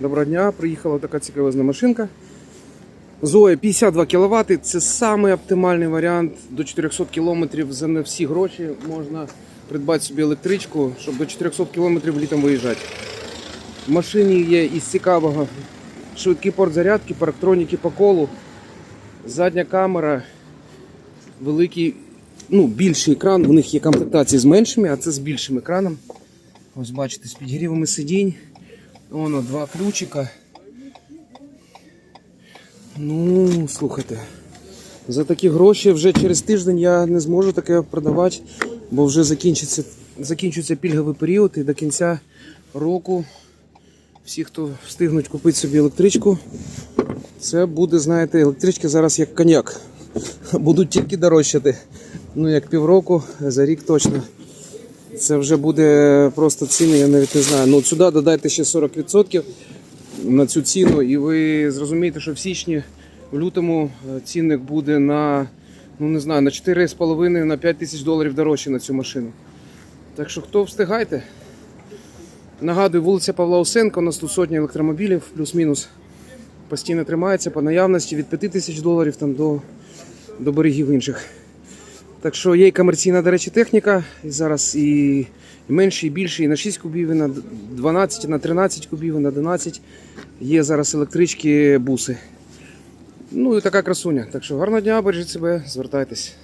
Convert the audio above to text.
Доброго дня, приїхала така цікавезна машинка. Zoe 52 кВт це самий оптимальний варіант. До 400 км за не всі гроші можна придбати собі електричку, щоб до 400 км літом виїжджати. В машині є із цікавого швидкий порт зарядки, парктроніки по колу, задня камера, великий, ну, більший екран. У них є комплектації з меншими, а це з більшим екраном. Ось бачите, з підігрівами сидінь. Воно два ключика. Ну, слухайте. За такі гроші вже через тиждень я не зможу таке продавати, бо вже закінчиться, закінчується пільговий період і до кінця року всі, хто встигнуть купити собі електричку, це буде, знаєте, електрички зараз як коньяк. Будуть тільки дорожчати. Ну, як півроку, за рік точно. Це вже буде просто ціни, я навіть не знаю. Ну, сюди додайте ще 40% на цю ціну, і ви зрозумієте, що в січні, в лютому е, цінник буде на, ну не знаю, на 4,5 на 5 тисяч доларів дорожче на цю машину. Так що хто встигайте? Нагадую, вулиця Павла Осенка, у нас тут сотні електромобілів, плюс-мінус. Постійно тримається по наявності від 5 тисяч доларів там, до, до берегів інших. Так що є і комерційна, до речі, техніка. І зараз і, менше, і більше, і на 6 кубів, і на 12, і на 13 кубів, і на 11. Є зараз електрички, буси. Ну і така красуня. Так що гарного дня, бережіть себе, звертайтесь.